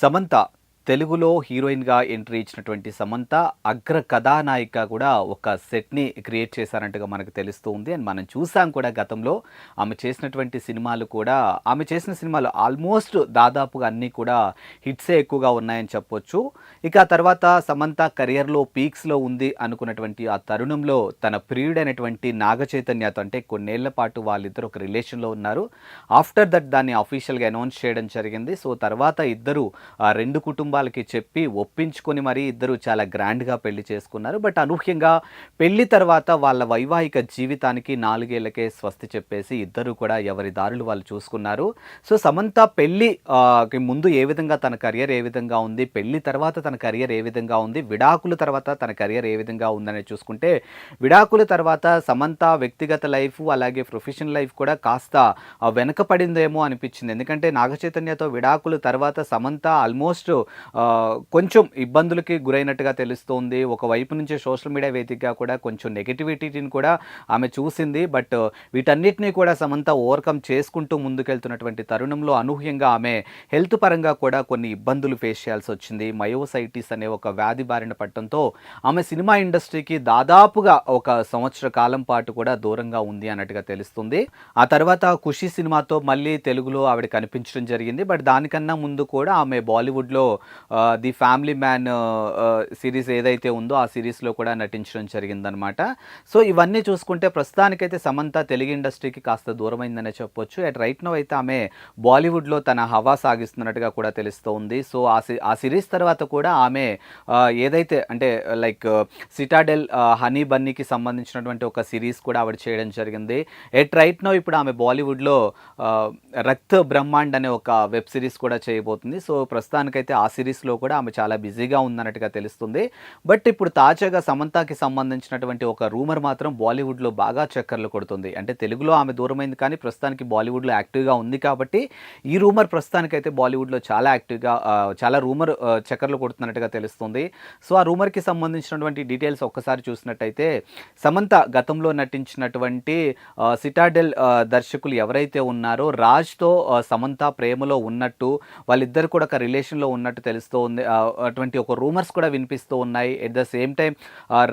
సమంత తెలుగులో హీరోయిన్గా ఎంట్రీ ఇచ్చినటువంటి సమంత అగ్ర కథానాయిక కూడా ఒక సెట్ని క్రియేట్ చేశారంటగా మనకు తెలుస్తూ ఉంది. అండ్ మనం చూసాం కూడా గతంలో ఆమె చేసినటువంటి సినిమాలు కూడా ఆమె చేసిన సినిమాలు ఆల్మోస్ట్ దాదాపుగా అన్నీ కూడా హిట్సే ఎక్కువగా ఉన్నాయని చెప్పొచ్చు. ఇక ఆ తర్వాత సమంత కెరియర్లో పీక్స్లో ఉంది అనుకున్నటువంటి ఆ తరుణంలో తన ప్రియుడైనటువంటి నాగ చైతన్యతో అంటే కొన్నేళ్ళ పాటు వాళ్ళిద్దరు ఒక రిలేషన్లో ఉన్నారు. ఆఫ్టర్ దట్ దాన్ని అఫీషియల్గా అనౌన్స్ చేయడం జరిగింది. సో తర్వాత ఇద్దరు ఆ రెండు కుటుంబాలకి చెప్పి ఒప్పించుకొని మరి ఇద్దరు చాలా గ్రాండ్గా పెళ్ళి చేసుకున్నారు. బట్ అనూహ్యంగా పెళ్ళి తర్వాత వాళ్ళ వైవాహిక జీవితానికి నాలుగేళ్ళకే స్వస్తి చెప్పేసి ఇద్దరు కూడా ఎవరి దారులు వాళ్ళు చూసుకున్నారు. సో సమంత పెళ్ళి ముందు ఏ విధంగా తన కెరియర్ ఏ విధంగా ఉంది పెళ్ళి తర్వాత తన కెరియర్ ఏ విధంగా ఉంది విడాకుల తర్వాత తన కెరియర్ ఏ విధంగా ఉందని చూసుకుంటే విడాకుల తర్వాత సమంత వ్యక్తిగత లైఫ్ అలాగే ప్రొఫెషనల్ లైఫ్ కూడా కాస్త వెనకపడిందేమో అనిపించింది. ఎందుకంటే నాగచైతన్యతో విడాకుల తర్వాత సమంత ఆల్మోస్ట్ కొంచెం ఇబ్బందులకి గురైనట్టుగా తెలుస్తోంది. ఒకవైపు నుంచి సోషల్ మీడియా వేదికగా కూడా కొంచెం నెగిటివిటీని కూడా ఆమె చూసింది. బట్ వీటన్నిటినీ కూడా సమంత ఓవర్కమ్ చేసుకుంటూ ముందుకెళ్తున్నటువంటి తరుణంలో అనూహ్యంగా ఆమె హెల్త్ పరంగా కూడా కొన్ని ఇబ్బందులు ఫేస్ చేయాల్సి వచ్చింది. మయోసైటిస్ అనే ఒక వ్యాధి బారిన పట్టడంతో ఆమె సినిమా ఇండస్ట్రీకి దాదాపుగా ఒక సంవత్సర కాలం పాటు కూడా దూరంగా ఉంది అన్నట్టుగా తెలుస్తుంది. ఆ తర్వాత ఖుషి సినిమాతో మళ్ళీ తెలుగులో ఆవిడ కనిపించడం జరిగింది. బట్ దానికన్నా ముందు కూడా ఆమె బాలీవుడ్లో ది ఫ్యామిలీ మ్యాన్ సిరీస్ ఏదైతే ఉందో ఆ సిరీస్లో కూడా నటించడం జరిగిందనమాట సో ఇవన్నీ చూసుకుంటే ప్రస్తుతానికైతే సమంత తెలుగు ఇండస్ట్రీకి కాస్త దూరమైందనే చెప్పొచ్చు. అట్ రైట్ నో అయితే ఆమె బాలీవుడ్లో తన హవా సాగిస్తున్నట్టుగా కూడా తెలుస్తోంది. సో ఆ సి ఆ సిరీస్ తర్వాత కూడా ఆమె ఏదైతే అంటే లైక్ సిటాడెల్ హనీ బన్నీకి సంబంధించినటువంటి ఒక సిరీస్ కూడా ఆవిడ చేయడం జరిగింది. ఎట్ రైట్ నో ఇప్పుడు ఆమె బాలీవుడ్లో రక్త రక్త్ బ్రహ్మాండ్ అనే ఒక వెబ్ సిరీస్ కూడా చేయబోతుంది. సో ప్రస్తుతానికైతే ఆ సిరీస్లో కూడా ఆమె చాలా బిజీగా ఉందన్నట్టుగా తెలుస్తుంది. బట్ ఇప్పుడు తాజాగా సమంతకి సంబంధించినటువంటి ఒక రూమర్ మాత్రం బాలీవుడ్లో బాగా చక్కర్లు కొడుతుంది. అంటే తెలుగులో ఆమె దూరమైంది కానీ ప్రస్తుతానికి బాలీవుడ్లో యాక్టివ్గా ఉంది కాబట్టి ఈ రూమర్ ప్రస్తుతానికైతే బాలీవుడ్లో చాలా యాక్టివ్గా చాలా రూమర్ చక్కర్లు కొడుతున్నట్టుగా తెలుస్తుంది. సో ఆ రూమర్కి సంబంధించినటువంటి డీటెయిల్స్ ఒక్కసారి చూసినట్టయితే సమంత గతంలో నటించినటువంటి సిటాడెల్ దర్శకులు ఎవరైతే ఉన్నారో రాజ్తో సమంత ప్రేమలో ఉన్నట్టు వాళ్ళిద్దరు కూడా ఒక రిలేషన్లో ఉన్నట్టు తెలుస్తూ ఉంది అటువంటి ఒక రూమర్స్ కూడా వినిపిస్తూ ఉన్నాయి. ఎట్ ద సేమ్ టైం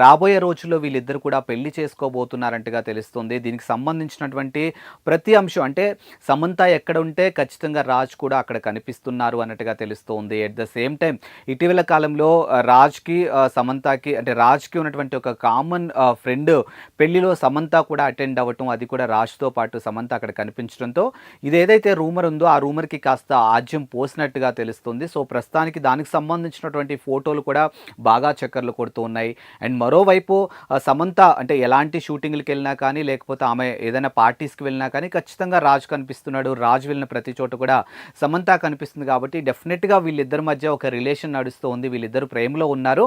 రాబోయే రోజుల్లో వీళ్ళిద్దరు కూడా పెళ్ళి చేసుకోబోతున్నారంటగా తెలుస్తుంది. దీనికి సంబంధించినటువంటి ప్రతి అంశం అంటే సమంత ఎక్కడ ఉంటే ఖచ్చితంగా రాజ్ కూడా అక్కడ కనిపిస్తున్నారు అన్నట్టుగా తెలుస్తోంది. ఎట్ ద సేమ్ టైం ఇటీవల కాలంలో రాజ్కి సమంతకి అంటే రాజ్కి ఉన్నటువంటి ఒక కామన్ ఫ్రెండ్ పెళ్ళిలో సమంత కూడా అటెండ్ అవ్వటం అది కూడా రాజ్తో పాటు సమంత అక్కడ కనిపించడంతో ఇది ఏదైతే రూమర్ ఉందో ఆ రూమర్కి కాస్త ఆజ్యం పోసినట్టుగా తెలుస్తుంది. సో ప్రస్తుతం ప్రస్తుతానికి దానికి సంబంధించినటువంటి ఫోటోలు కూడా బాగా చక్కర్లు కొడుతూ ఉన్నాయి. అండ్ మరోవైపు సమంత అంటే ఎలాంటి షూటింగ్లకు వెళ్ళినా కానీ లేకపోతే ఆమె ఏదైనా పార్టీస్కి వెళ్ళినా కానీ ఖచ్చితంగా రాజ్ కనిపిస్తున్నాడు. రాజ్ వెళ్ళిన ప్రతి చోట కూడా సమంత కనిపిస్తుంది కాబట్టి డెఫినెట్గా వీళ్ళిద్దరి మధ్య ఒక రిలేషన్ నడుస్తూ ఉంది. వీళ్ళిద్దరు ప్రేమలో ఉన్నారు.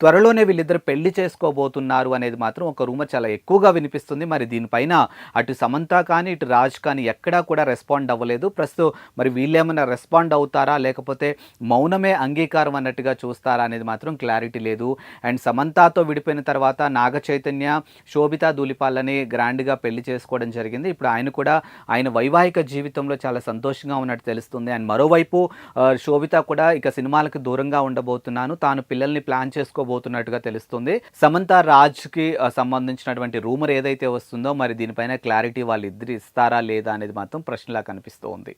త్వరలోనే వీళ్ళిద్దరు పెళ్ళి చేసుకోబోతున్నారు అనేది మాత్రం ఒక రూమర్ చాలా ఎక్కువగా వినిపిస్తుంది. మరి దీనిపైన అటు సమంత కానీ ఇటు రాజ్ కానీ ఎక్కడా కూడా రెస్పాండ్ అవ్వలేదు. ప్రస్తుతం మరి వీళ్ళేమైనా రెస్పాండ్ అవుతారా? లేకపోతే మౌనమే అంగీకారం అన్నట్టుగా చూస్తారా అనేది మాత్రం క్లారిటీ లేదు. అండ్ సమంతతో విడిపోయిన తర్వాత నాగ చైతన్య శోభితా దూలిపాలని గ్రాండ్గా పెళ్ళి చేసుకోవడం జరిగింది. ఇప్పుడు ఆయన కూడా ఆయన వైవాహిక జీవితంలో చాలా సంతోషంగా ఉన్నట్టు తెలుస్తుంది. అండ్ మరోవైపు శోభిత కూడా ఇక సినిమాలకు దూరంగా ఉండబోతున్నాను. తాను పిల్లల్ని ప్లాన్ ఉండబోతున్నట్టుగా తెలుస్తుంది. సమంత రాజ్కి కి సంబంధించినటువంటి రూమర్ ఏదైతే వస్తుందో మరి దీనిపైన క్లారిటీ వాళ్ళిద్దరు ఇస్తారా లేదా అనేది మాత్రం ప్రశ్నలా కనిపిస్తూ ఉంది